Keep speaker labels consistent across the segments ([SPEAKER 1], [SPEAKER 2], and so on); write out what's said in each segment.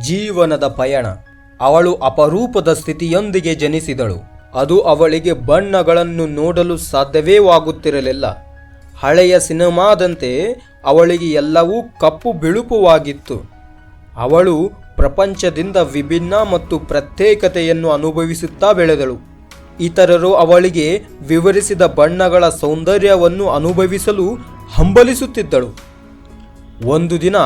[SPEAKER 1] ಜೀವನದ ಪಯಣ. ಅವಳು ಅಪರೂಪದ ಸ್ಥಿತಿಯೊಂದಿಗೆ ಜನಿಸಿದಳು. ಅದು ಅವಳಿಗೆ ಬಣ್ಣಗಳನ್ನು ನೋಡಲು ಸಾಧ್ಯವೇ ಆಗುತ್ತಿರಲಿಲ್ಲ. ಹಳೆಯ ಸಿನಿಮಾದಂತೆ ಅವಳಿಗೆ ಎಲ್ಲವೂ ಕಪ್ಪು ಬಿಳುಪುವಾಗಿತ್ತು. ಅವಳು ಪ್ರಪಂಚದಿಂದ ವಿಭಿನ್ನ ಮತ್ತು ಪ್ರತ್ಯೇಕತೆಯನ್ನು ಅನುಭವಿಸುತ್ತಾ ಬೆಳೆದಳು. ಇತರರು ಅವಳಿಗೆ ವಿವರಿಸಿದ ಬಣ್ಣಗಳ ಸೌಂದರ್ಯವನ್ನು ಅನುಭವಿಸಲು ಹಂಬಲಿಸುತ್ತಿದ್ದಳು. ಒಂದು ದಿನ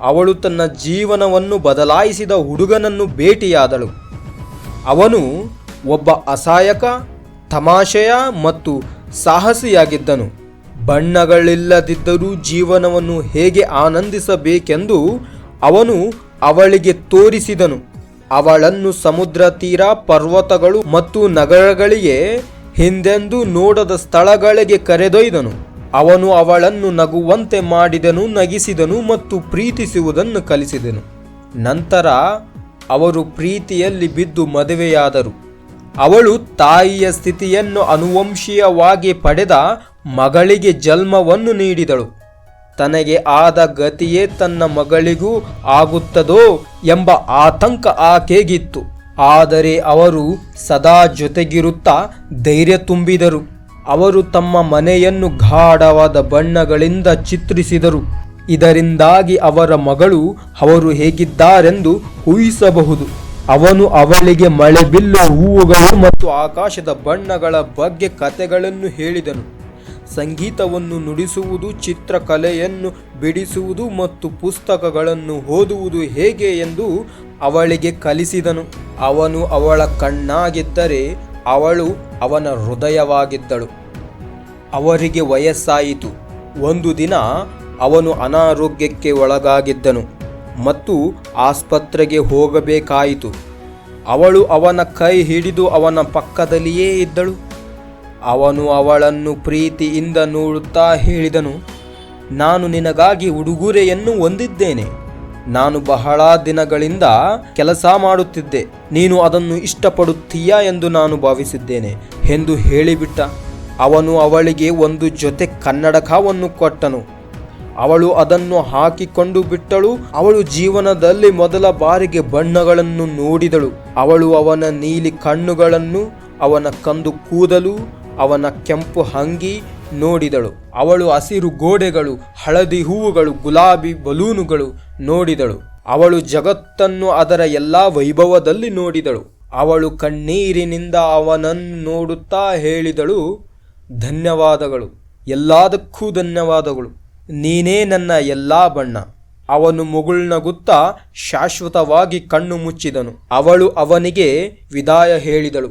[SPEAKER 1] ಅವಳು ತನ್ನ ಜೀವನವನ್ನು ಬದಲಾಯಿಸಿದ ಹುಡುಗನನ್ನು ಭೇಟಿಯಾದಳು. ಅವನು ಒಬ್ಬ ಅಸಹಾಯಕ, ತಮಾಷೆಯ ಮತ್ತು ಸಾಹಸಿಯಾಗಿದ್ದನು. ಬಣ್ಣಗಳಿಲ್ಲದಿದ್ದರೂ ಜೀವನವನ್ನು ಹೇಗೆ ಆನಂದಿಸಬೇಕೆಂದು ಅವನು ಅವಳಿಗೆ ತೋರಿಸಿದನು. ಅವಳನ್ನು ಸಮುದ್ರ ತೀರ, ಪರ್ವತಗಳು ಮತ್ತು ನಗರಗಳಿಗೆ ಹಿಂದೆಂದೂ ನೋಡದ ಸ್ಥಳಗಳಿಗೆ ಕರೆದೊಯ್ದನು. ಅವನು ಅವಳನ್ನು ನಗುವಂತೆ ಮಾಡಿದನು, ನಗಿಸಿದನು ಮತ್ತು ಪ್ರೀತಿಸುವುದನ್ನು ಕಲಿಸಿದನು. ನಂತರ ಅವರು ಪ್ರೀತಿಯಲ್ಲಿ ಬಿದ್ದು ಮದುವೆಯಾದರು. ಅವಳು ತಾಯಿಯ ಸ್ಥಿತಿಯನ್ನು ಅನುವಂಶೀಯವಾಗಿ ಪಡೆದ ಮಗಳಿಗೆ ಜನ್ಮವನ್ನು ನೀಡಿದಳು. ತನಗೆ ಆದ ಗತಿಯೇ ತನ್ನ ಮಗಳಿಗೂ ಆಗುತ್ತದೋ ಎಂಬ ಆತಂಕ ಆಕೆಗಿತ್ತು. ಆದರೆ ಅವರು ಸದಾ ಜೊತೆಗಿರುತ್ತಾ ಧೈರ್ಯ ತುಂಬಿದರು. ಅವರು ತಮ್ಮ ಮನೆಯನ್ನು ಗಾಢವಾದ ಬಣ್ಣಗಳಿಂದ ಚಿತ್ರಿಸಿದರು. ಇದರಿಂದಾಗಿ ಅವರ ಮಗಳು ಅವರು ಹೇಗಿದ್ದಾರೆಂದು ಊಹಿಸಬಹುದು. ಅವನು ಅವಳಿಗೆ ಮಳೆಬಿಲ್ಲು ಹೂವುಗಳು ಮತ್ತು ಆಕಾಶದ ಬಣ್ಣಗಳ ಬಗ್ಗೆ ಕಥೆಗಳನ್ನು ಹೇಳಿದನು. ಸಂಗೀತವನ್ನು ನುಡಿಸುವುದು, ಚಿತ್ರಕಲೆಯನ್ನು ಬಿಡಿಸುವುದು ಮತ್ತು ಪುಸ್ತಕಗಳನ್ನು ಓದುವುದು ಹೇಗೆ ಎಂದು ಅವಳಿಗೆ ಕಲಿಸಿದನು. ಅವನು ಅವಳ ಕಣ್ಣಾಗಿದ್ದರೆ ಅವಳು ಅವನ ಹೃದಯವಾಗಿದ್ದಳು. ಅವರಿಗೆ ವಯಸ್ಸಾಯಿತು. ಒಂದು ದಿನ ಅವನು ಅನಾರೋಗ್ಯಕ್ಕೆ ಒಳಗಾಗಿದ್ದನು ಮತ್ತು ಆಸ್ಪತ್ರೆಗೆ ಹೋಗಬೇಕಾಯಿತು. ಅವಳು ಅವನ ಕೈ ಹಿಡಿದು ಅವನ ಪಕ್ಕದಲ್ಲಿಯೇ ಇದ್ದಳು. ಅವನು ಅವಳನ್ನು ಪ್ರೀತಿಯಿಂದ ನೋಡುತ್ತಾ ಹೇಳಿದನು, ನಾನು ನಿನಗಾಗಿ ಉಡುಗೊರೆಯನ್ನು ಹೊಂದಿದ್ದೇನೆ. ನಾನು ಬಹಳ ದಿನಗಳಿಂದ ಕೆಲಸ ಮಾಡುತ್ತಿದ್ದೆ. ನೀನು ಅದನ್ನು ಇಷ್ಟಪಡುತ್ತೀಯಾ ಎಂದು ನಾನು ಭಾವಿಸಿದ್ದೇನೆ ಎಂದು ಹೇಳಿಬಿಟ್ಟ. ಅವನು ಅವಳಿಗೆ ಒಂದು ಜೊತೆ ಕನ್ನಡಕವನ್ನು ಕೊಟ್ಟನು. ಅವಳು ಅದನ್ನು ಹಾಕಿಕೊಂಡು ಬಿಟ್ಟಳು. ಅವಳು ಜೀವನದಲ್ಲಿ ಮೊದಲ ಬಾರಿಗೆ ಬಣ್ಣಗಳನ್ನು ನೋಡಿದಳು. ಅವಳು ಅವನ ನೀಲಿ ಕಣ್ಣುಗಳನ್ನು, ಅವನ ಕಂದು ಕೂದಲು, ಅವನ ಕೆಂಪು ಹಂಗಿ ನೋಡಿದಳು. ಅವಳು ಹಸಿರು ಗೋಡೆಗಳು, ಹಳದಿ ಹೂವುಗಳು, ಗುಲಾಬಿ ಬಲೂನುಗಳು ನೋಡಿದಳು. ಅವಳು ಜಗತ್ತನ್ನು ಅದರ ಎಲ್ಲಾ ವೈಭವದಲ್ಲಿ ನೋಡಿದಳು. ಅವಳು ಕಣ್ಣೀರಿನಿಂದ ಅವನನ್ನು ನೋಡುತ್ತಾ ಹೇಳಿದಳು ಧನ್ಯವಾದಗಳು. ಎಲ್ಲದಕ್ಕೂ ಧನ್ಯವಾದಗಳು. ನೀನೇ ನನ್ನ ಎಲ್ಲ ಬಣ್ಣ. ಅವನು ಮುಗುಳ್ನಗುತ್ತಾ ಶಾಶ್ವತವಾಗಿ ಕಣ್ಣು ಮುಚ್ಚಿದನು. ಅವಳು ಅವನಿಗೆ ವಿದಾಯ ಹೇಳಿದಳು.